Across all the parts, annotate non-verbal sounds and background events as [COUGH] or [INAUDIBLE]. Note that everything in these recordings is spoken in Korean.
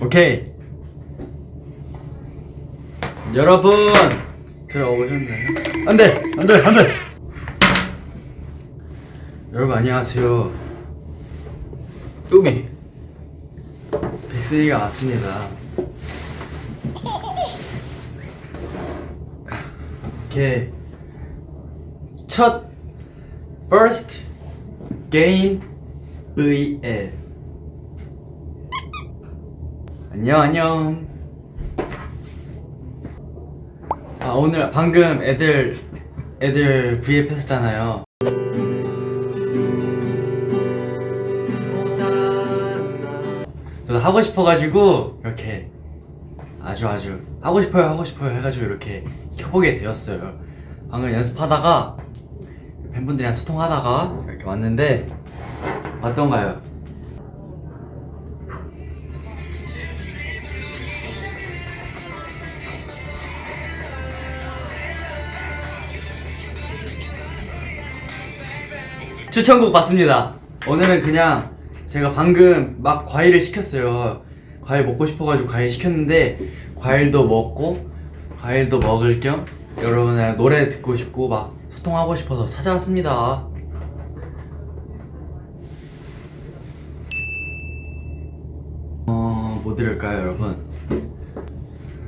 오케이. 여러분 들어오셨나요? 안돼 안돼 안돼. 여러분 안녕하세요. 우미 백슬이가 왔습니다. 오케이 첫 first game VL 안녕. 안녕 아 오늘 방금 애들 애들 V앱 했었잖아요. 저도 하고 싶어가지고 이렇게 아주 아주 하고 싶어요 하고 싶어요 해가지고 이렇게 켜보게 되었어요. 방금 연습하다가 팬분들이랑 소통하다가 이렇게 왔는데 어떤가요? 추천곡 봤습니다. 오늘은 그냥 제가 방금 막 과일을 시켰어요. 과일 먹고 싶어가지고 과일 시켰는데 과일도 먹고 과일도 먹을 겸 여러분이랑 노래 듣고 싶고 막 소통하고 싶어서 찾아왔습니다. 어, 뭐 들을까요, 여러분?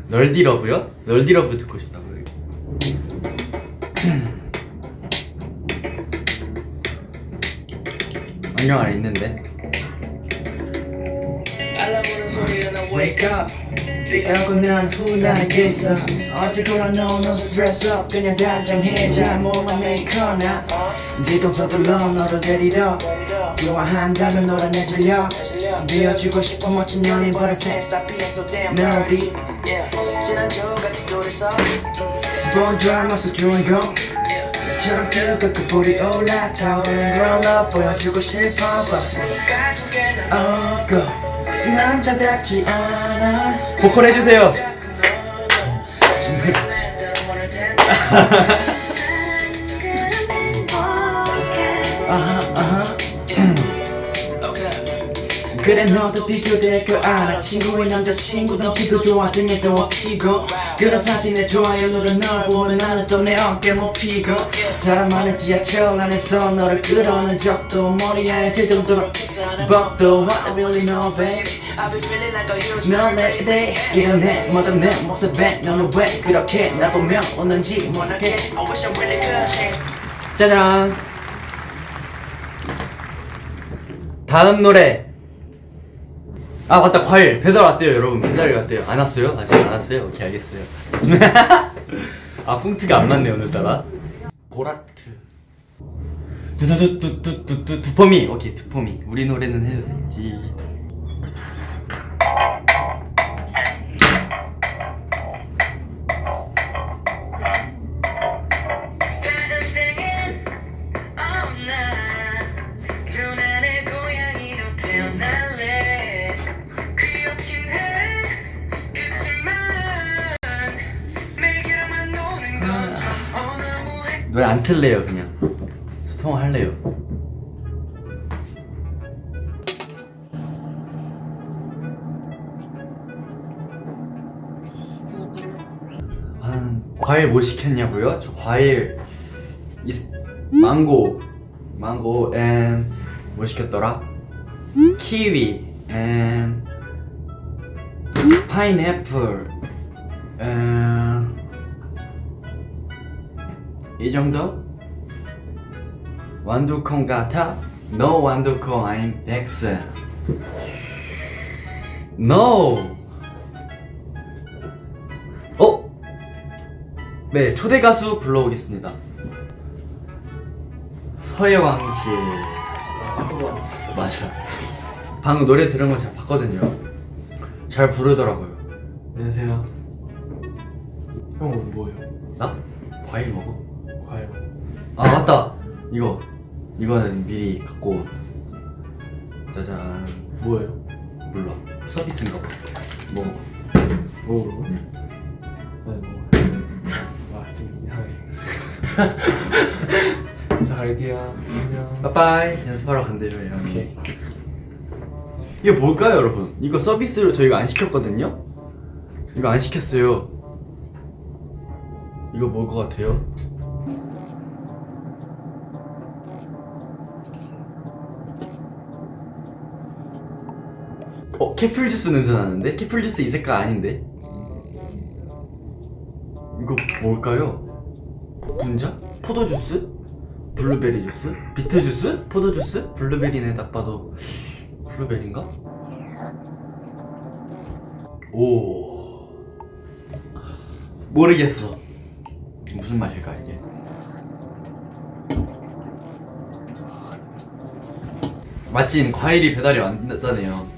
널디러브요? 널디러브 듣고 싶다고요? [CLEARS THROAT] 안경 안 있는데. 나 wake up. 삐하고 난 후나겠어. 어제거나 너는 stress up. 그냥 단정해 잘못만 메이커 나 지금 서둘러 너를 데리러. 좋아한다면 너란 내 전력 되어주고 싶어 멋진 연인 But I can't stop being so damn nerdy. 지난주같이 둘이서. 본 드라마 속 주인공 처럼 뜨겁게 불이 올라 타오르는 grown up 보여주고 싶어. Oh girl 남자답지 않아. 보컬 해주세요. [LAUGHS] 그래 너도 비교될 거 알아. 친구의 남자친구 덩치도 좋아. 등에 더 피고. 그런 사진에 좋아요. 누른 널 보면 나는 또 내 어깨 못 피고. 사람 많은 지하철 안에서 너를 끌어안은 적도 머리 하얘질 정도로 법도 I really know baby. 넌내 내 이런 내 모든 내뱉 너는 왜 그렇게 날 보며 웃는지 모르게. I wish I really could change. 짜잔. 다음 노래. 아 맞다. 과일. 배달 왔대요 여러분. 배달이 왔대요. 안 왔어요? 아직 안 왔어요? 오케이 알겠어요. [LAUGHS] 아 punk트가 안 맞네 오늘따라. 보라트. 두두두두두두두 두포미 오케이 두포미 우리 노래는 해도 되지 안 틀래요 그냥 소통할래요 아, 과일 뭐 시켰냐고요? 저 과일 이스, 망고 망고 and 뭐 시켰더라? 키위 and 파인애플 and 이 정도? 완두콩 같아? No 완두콩 I'm 백스 No 어? 네 초대 가수 불러오겠습니다 서예왕 씨 맞아 방금 노래 들은 거 제가 봤거든요 잘 부르더라고요 안녕하세요. 형은 뭐예요? 나? 과일 먹어? 아 맞다 이거 이거는 미리 갖고 온 짜잔 뭐예요? 몰라 서비스인가 봐 먹어 먹으라고? 응. 네, 먹어요. 와, 좀 이상해. [LAUGHS] 자, 갈게요. 안녕. 빠빠이 연습하러 간대요 형 오케이. 이게 뭘까요, 여러분? 이거 서비스로 저희가 안 시켰거든요. 이거 안 시켰어요. 이거 뭘 것 같아요? 캐플 주스 냄새 나는데? 캐플 주스 이 색깔 아닌데? 이거 뭘까요? 분자? 포도 주스? 블루베리 주스? 비트 주스? 포도 주스? 블루베리네 딱 봐도 블루베리인가? 오 모르겠어 무슨 맛일까 이게 마침 과일이 배달이 왔다네요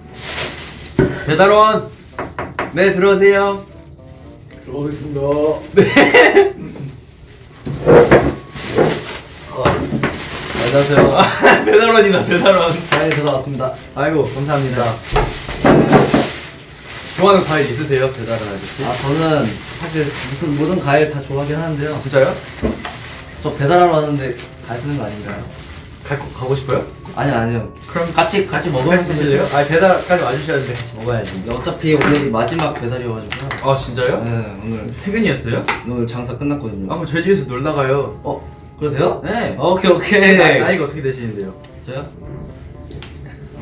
배달원. 네 들어오세요. 들어오겠습니다. 안녕하세요. [LAUGHS] 배달원이다 배달원. 과일 들어왔습니다. 아이고 감사합니다. 좋아하는 과일 있으세요 배달원 아저씨? 아 저는 사실 무슨 모든 과일 다 좋아하긴 하는데요. 진짜요? 저 배달하러 왔는데 갈 쓰는 거 아닌가요? 갈, 거- 가고 싶어요? 아니요 아니요 그럼 같이 같이 먹으면 같이 드실래요? 아 배달까지 와주셔야는데 같이 먹어야지 어차피 오늘이 마지막 배달이어가지고요 아 진짜요? 네 오늘 퇴근이었어요? 오늘 장사 끝났거든요 한번 저희 집에서 놀다 가요 어? 그러세요? 네 오케이 오케이 나이, 나이가 어떻게 되시는데요? 저요?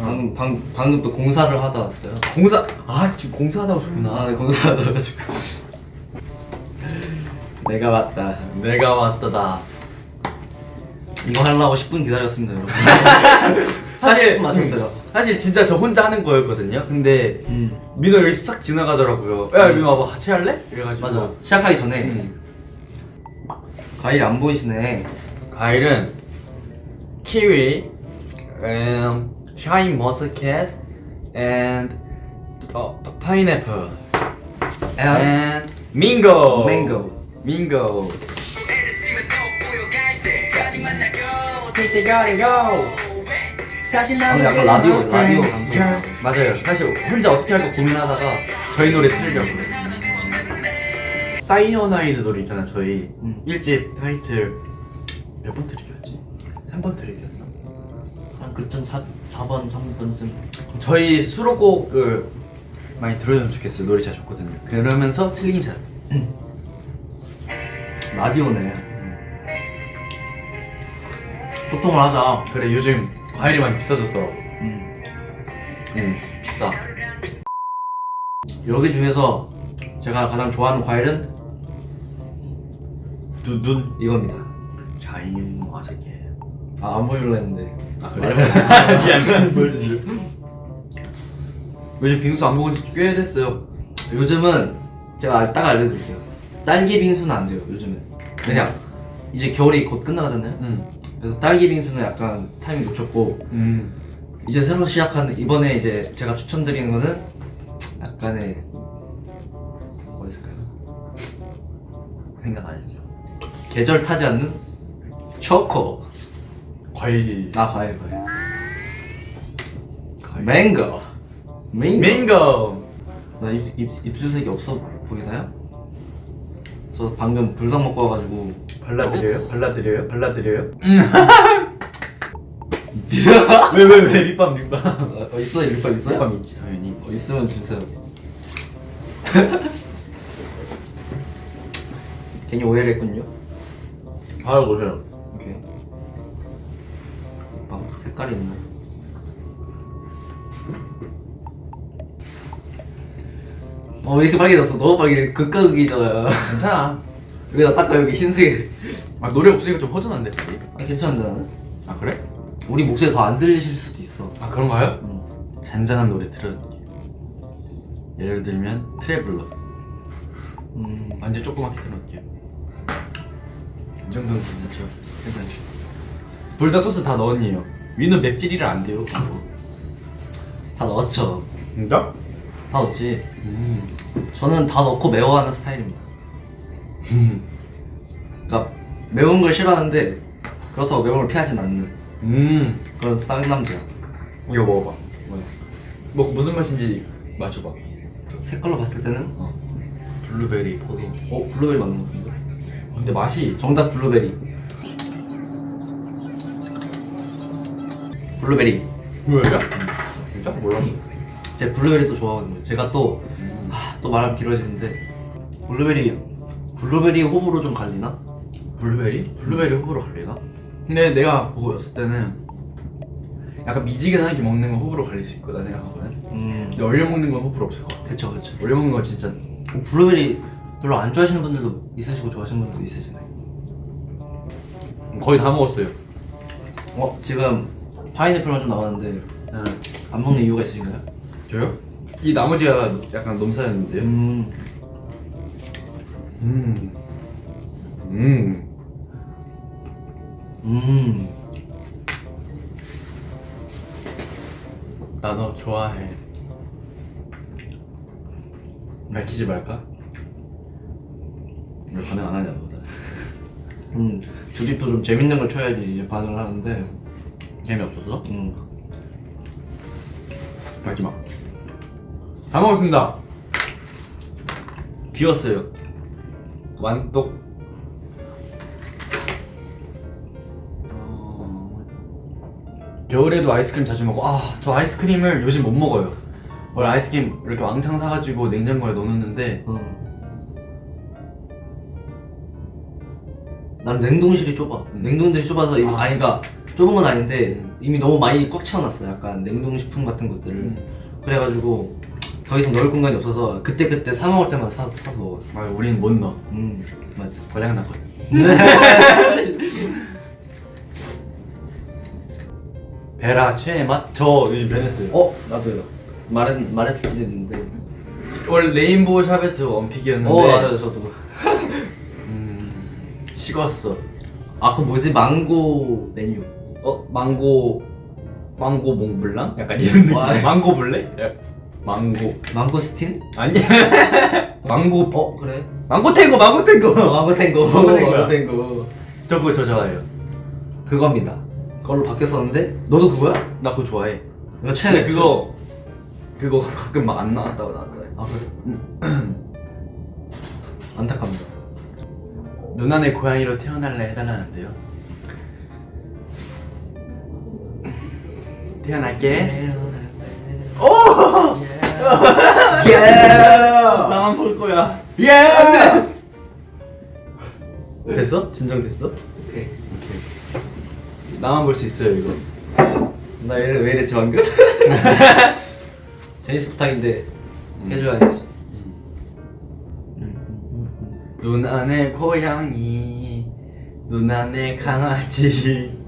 방금 방, 방금 또 공사를 하다 왔어요 공사 아 지금 공사하다 오셨구나 아 네, 공사하다 와가지고 [LAUGHS] 내가 왔다 내가 왔다다 이거 하려고 10분 기다렸습니다 여러분. [LAUGHS] 사실 10분 마셨어요. 사실 진짜 저 혼자 하는 거였거든요. 근데 음. 민호 여기 싹 지나가더라고요. 야 민호 와봐. 같이 할래? 이래가지고. 맞아. 시작하기 전에. 음. 과일 안 보이시네. 과일은 키위, um, 샤인 머스켓, and 어, 파인애플, and 민고. mango 민고. 아, 근데 약간 라디오 라디오 방송 맞아요. 사실 혼자 어떻게 할까 고민하다가 저희 노래 틀려고. 사이어나이드 노래 있잖아 저희 음. 1집 타이틀 몇 번 트릭이었지? 3번 트릭이었나? 한 그쯤 4, 4번 3번쯤 저희 수록곡을 많이 들어주면 좋겠어요 노래 잘 좋거든요 그러면서 슬링이 잘 라디오네 음. 소통을 하자. 그래 요즘 과일이 많이 비싸졌더라고. 음. 응 비싸. 여기 중에서 제가 가장 좋아하는 과일은? 두둔? 이겁니다. 자임 와사게 아 안 보여줄라 했는데. 아 말해봐. [LAUGHS] 미안 보여줄래 요즘 빙수 안 먹은 지 꽤 됐어요. 요즘은 제가 딱 알려드릴게요. 딸기 빙수는 안 돼요 요즘은. 왜냐 이제 겨울이 곧 끝나가잖아요? 응 그래서 딸기 빙수는 약간 타이밍 놓쳤고 음. 이제 새로 시작하는 이번에 이제 제가 추천드리는 거는 약간의 뭐가 있을까요? 생각 안 했죠. 계절 타지 않는 초코. 과일. 아 과일 과일. 맹고 맹고 민고 나 입, 입, 입술색이 없어 보이나요? 저 방금 불상 먹고 와가지고 발라드려요? 발라드려요? 발라드려요? 비싸? 왜왜 왜 립밤 립밤 어, 어, 있어 일반 있어요? 립밤 있지 당연히 어, 있으면 주세요 [LAUGHS] 괜히 오해를 했군요 바로 보세요 오케이 아 색깔이 있나? 어 왜 이렇게 빨개졌어? 너무 빨개 극과 극이잖아요 괜찮아 여기다 닦아 여기 흰색 아 노래 없으니까 좀 허전한데 우리? 아 괜찮은데 나는? 아 그래? 우리 목소리 더 안 들리실 수도 있어 아 그런가요? 응. 잔잔한 노래 틀어줄게요 예를 들면 트래블러 음, 완전 조그맣게 틀어놓을게요 이 정도는 괜찮죠? 괜찮죠 불닭 소스 다 넣었니요 위는 맵찔이라 안 돼요 다 넣었죠 진짜? 다 넣었지 음. 저는 다 넣고 매워하는 스타일입니다 그러니까 매운 걸 싫어하는데 그렇다고 매운 걸 피하진 않는 음. 그런 쌍남자야 이거 먹어봐. 뭐야 먹고 무슨 맛인지 맞춰봐. 색깔로 봤을 때는? 어. 블루베리 포도 어 블루베리 맞는 것 같은데. 근데 맛이 정답 블루베리. 블루베리. 뭐야? 진짜? 몰랐어 제 블루베리도 좋아하거든요. 제가 또, 음. 아, 또 말하면 길어지는데, 블루베리, 블루베리 호불호 좀 갈리나? 블루베리? 블루베리 호불호 갈리나? 근데 내가 보고 있을 때는 약간 미지근하게 먹는 건 호불호 갈릴 수 있고 나 생각하거든 음, 근데 얼려 먹는 건 호불호 없을 것 같아 그쵸, 그쵸. 얼려 먹는 건 진짜 블루베리 별로 안 좋아하시는 분들도 있으시고 좋아하시는 분들도 있으시나요? 거의 다 먹었어요 어, 지금 파인애플만 좀 나왔는데, 네. 안 먹는 이유가 있으신가요? 저요? 이 나머지가 약간 넘사였는데요 음, 음. 음. 음. 나 너 좋아해. 밝히지 말까? 왜 반응 안 하냐 너자. [LAUGHS] 음, 둘이 또 좀 재밌는 걸 쳐야지 이제 반응을 하는데, 재미없어서? 음. 밝지 마. 다 먹었습니다. 비웠어요. 완독. 어, 겨울에도 아이스크림 자주 먹고 아 저 아이스크림을 요즘 못 먹어요. 원래 아이스크림 이렇게 왕창 사가지고 냉장고에 넣어놓는데 음. 난 냉동실이 좁아. 음. 냉동실이 좁아서 이거 아니 그러니까 좁은 건 아닌데 음. 이미 너무 많이 꽉 채워놨어. 약간 냉동식품 같은 것들을. 음. 그래가지고 더 이상 넣을 공간이 없어서 그때 그때 사 먹을 때만 사, 사서 먹어요. 아 우린 못 넣어. 음 맞지. 고장 났거든. 베라 최애 맛? 저 요즘 변했어요. 어 나도요. 말했 말했을지 했는데. 원래 레인보우 샤베트 원픽이었는데 어 맞아요 저도. [LAUGHS] 음, 식었어. 아 그 뭐지 망고 메뉴. 어 망고 망고 몽블랑? 약간 이런 느낌. 와. 망고 블랙? 야, 망고 망고스틴? 아니 [LAUGHS] 망고 어 그래. 망고 탱고 망고 탱고. 어, 망고탱고. [LAUGHS] 망고탱고야. 망고탱고. 저 그거 저 좋아해요. 그겁니다. 그걸로 바뀌었었는데 너도 그거야? 나 그거 좋아해. 이거 근데 최애. 그거 그거 가끔 막 안 나왔다고 나왔다. 아 그래? [CLEARS THROAT] 안타깝니다. 누나네 고양이로 태어날래 해달라는데요. [CLEARS THROAT] 태어날게. 예! 나만 볼 거야. 예! 됐어? 진정됐어? 오케이. 나만 볼 수 있어요 이거. 나 왜, 이래- 왜 이랬지 방금? 제니스 부탁인데 해줘야지. 누나네 고양이, 누나네 강아지,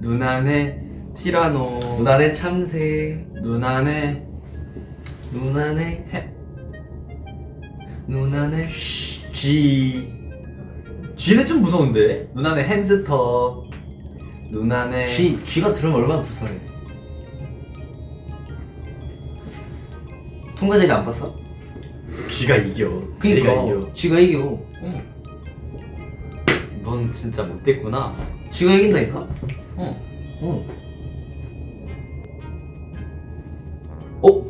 누나네 티라노, 누나네 참새, 누나네 누나네 해, 누나네 쥐. 쥐는 좀 무서운데. 누나네 햄스터, 누나네 쥐 쥐가 들으면 얼마나 불쌍해. 통과 제리 안 봤어? 쥐가 이겨. 쥐가 이겨. 그니까 쥐가 이겨. 응. 넌 진짜 못됐구나. 쥐가 이긴다니까? 응. 어.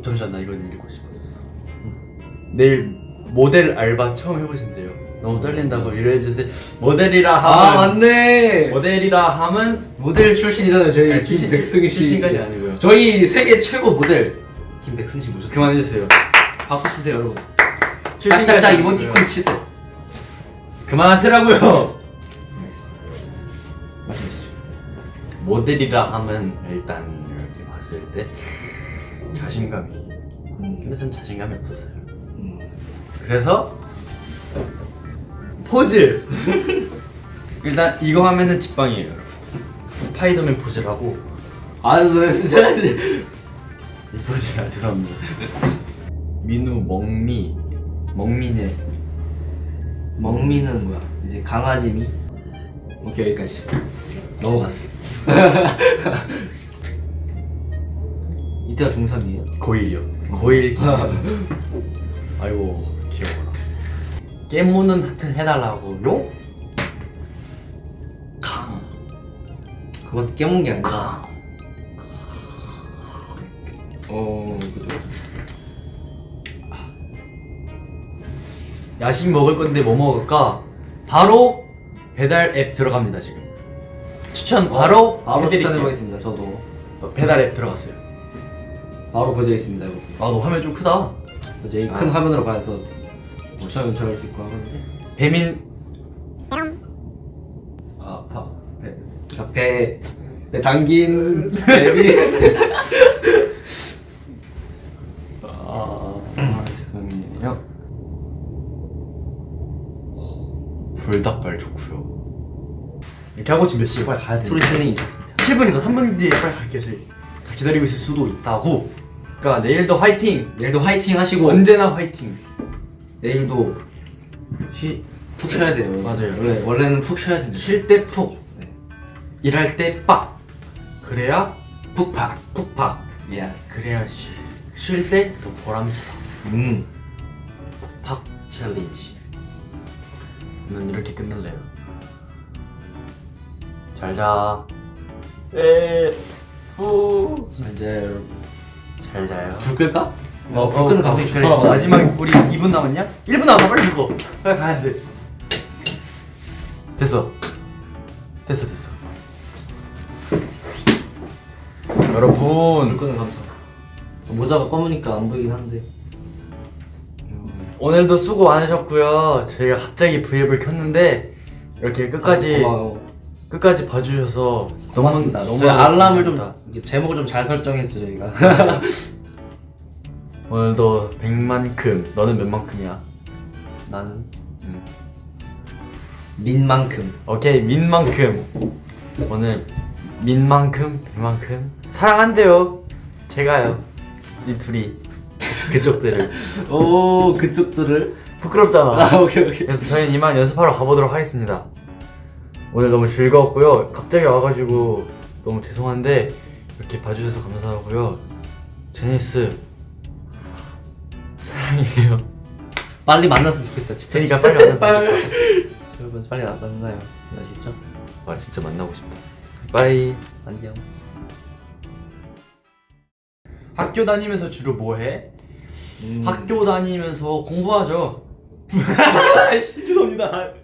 잠시만 나 이건 읽고 싶어졌어. 내일 모델 알바 처음 해보신대요. 너무 떨린다고 이래주세요 모델이라 아 하면 맞네. 모델이라 함은 모델 출신이잖아요 저희 아니, 출신- 김백승 씨. 출신까지 아니고요. 저희 세계 최고 모델. 김백승 씨 모셨어요. 그만해주세요. 박수 치세요 여러분. 짝짝짝 아니고요. 이모티콘 치세요. 그만하시라고요. 모델이라 함은 일단 이렇게 봤을 때 자신감이. 근데 전 자신감이 없었어요. 음. 그래서 포즈! [LAUGHS] 일단 이거 하면은 직방이에요. 스파이더맨 포즈라고. 아유 저 진짜 이 포즈야 죄송합니다. 민우 멍미 멍미네. 먹미는 뭐야? 이제 강아지미? 오케이 여기까지. 넘어갔어 [LAUGHS] 이때가 중3이에요? 고1이요. 고1 [LAUGHS] 기념 아이고 귀여워라. 깨무는 하트 해달라고요? 강. 그건 깨문 게 아니라. 강. 어 그죠 야식 먹을 건데 뭐 먹을까? 바로 배달 앱 들어갑니다 지금. 추천 바로, 바로 해드릴게요. 추천해보겠습니다 저도. 배달 앱 들어갔어요 바로 보여드리겠습니다 이거. 아너 화면 좀 크다. 이제 이 큰 아. 화면으로 봐서 추천 연출할 수 있고 하거든요 배민 아, 파, 배, 자, 배, 배 당긴. 뱀이 [LAUGHS] 아, 아 죄송해요. 불닭발 좋고요. 이렇게 하고 지금 몇 시에? 빨리 가야 돼 스토리텔링이 있었습니다. 7분이다 3분 뒤에 빨리 갈게요 저희. 다 기다리고 있을 수도 있다고 그러니까 내일도 화이팅! 내일도 화이팅 하시고 언제나 화이팅! 내일도 쉬, 푹 쉬어야 돼요. 맞아요. 원래, 원래는 푹 쉬어야 됩니다 쉴 때 푹. 네. 일할 때 빡. 그래야 푹팍. 푹팍. 예스 그래야 쉴 때 더 보람차다. 음. 팍 챌린지. 난 이렇게 끝낼래요? 잘 자. 에후. 이제 잘 자요. 불 끌까? 어, 불 끄는 감성이 좋더라고 마지막 우리 2분 남았냐? 1분 남았다 빨리 죽어. 빨리 가야 돼. 됐어. 됐어 됐어. 불 여러분. 끄는 감성. 모자가 검으니까 안 보이긴 한데. 오늘도 수고 많으셨고요. 저희가 갑자기 브이앱을 켰는데 이렇게 끝까지 아, 고마워요 끝까지 봐주셔서 고맙습니다. 너무 저희 알람을 좀 고맙습니다. 이게 제목을 좀 잘 설정했죠 저희가. [LAUGHS] 오늘도 100만큼. 너는 몇 만큼이야? 나는? 음. 민만큼. 오케이 민만큼. 오늘 민만큼 100만큼. 사랑한대요. 제가요. 이 둘이. 그쪽들을. [LAUGHS] 오 그쪽들을? 부끄럽잖아. 아 오케이 오케이. 그래서 저희는 이만 연습하러 가보도록 하겠습니다 오늘 너무 즐거웠고요. 갑자기 와가지고 너무 죄송한데 이렇게 봐주셔서 감사하고요. 제니스 사랑해요. 빨리 만났으면 좋겠다. 진짜 진짜 빨리 제발 여러분 빨리 만나요. 아시죠? 아 진짜 만나고 싶다. 빠이. 안녕. 학교 다니면서 주로 뭐 해? 음. 학교 다니면서 공부하죠. [LAUGHS] 죄송합니다